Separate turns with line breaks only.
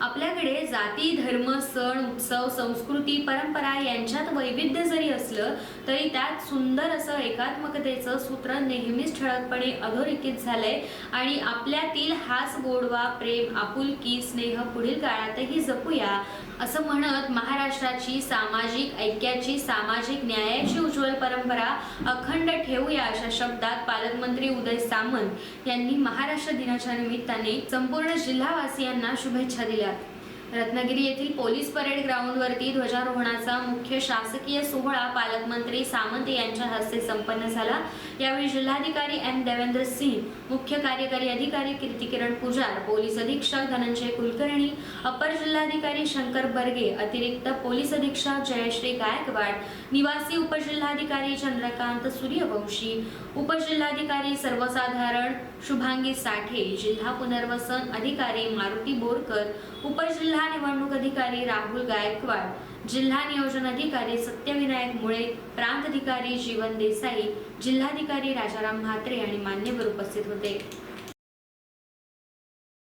आपल्याकडे जाती धर्म सण उत्सव संस्कृती परंपरा यांच्यात वैविध्य जरी असलं तरी त्यात सुंदर असं एकात्मकतेचं सूत्र नेहमीच ठळकपणे अधोरेखित झालंय. आणि आपल्यातील हाच गोडवा प्रेम आपुलकी स्नेह पुढील काळातही जपूया असं म्हणत महाराष्ट्राची सामाजिक ऐक्याची सामाजिक न्यायाची उज्ज्वल परंपरा अखंड ठेवूया अशा शब्दात पालकमंत्री उदय सामंत यांनी महाराष्ट्र दिनाच्या निमित्ताने संपूर्ण जिल्हावासियांना शुभेच्छा दिल्या. रत्नागिरी येथील पोलीस परेड ग्राउंडवरती ध्वजारोहणाचा मुख्य शासकीय सोहळा पालकमंत्री सामंत यांच्या हस्ते संपन्न झाला. यावेळी जिल्हाधिकारी एम देवेंद्र सिंह मुख्य कार्यकारी अधिकारी कीर्तिकिरण पुजार पोलीस अधीक्षक धनंजय कुलकर्णी अपर जिल्हाधिकारी शंकर बर्गे अतिरिक्त पोलीस अधीक्षक जयश्री गायकवाड निवासी उपजिल्हाधिकारी चंद्रकांत सूर्यवंशी उपजिल्हाधिकारी सर्वसाधारण शुभांगी साठे जिल्हा पुनर्वसन अधिकारी मारुती बोरकर उपजिल्हा निवडणूक अधिकारी राहुल गायकवाड जिल्हा नियोजन अधिकारी सत्यविनायक मुळे प्रांत अधिकारी जीवन देसाई जिल्हाधिकारी राजाराम म्हात्रे आणि मान्यवर उपस्थित होते.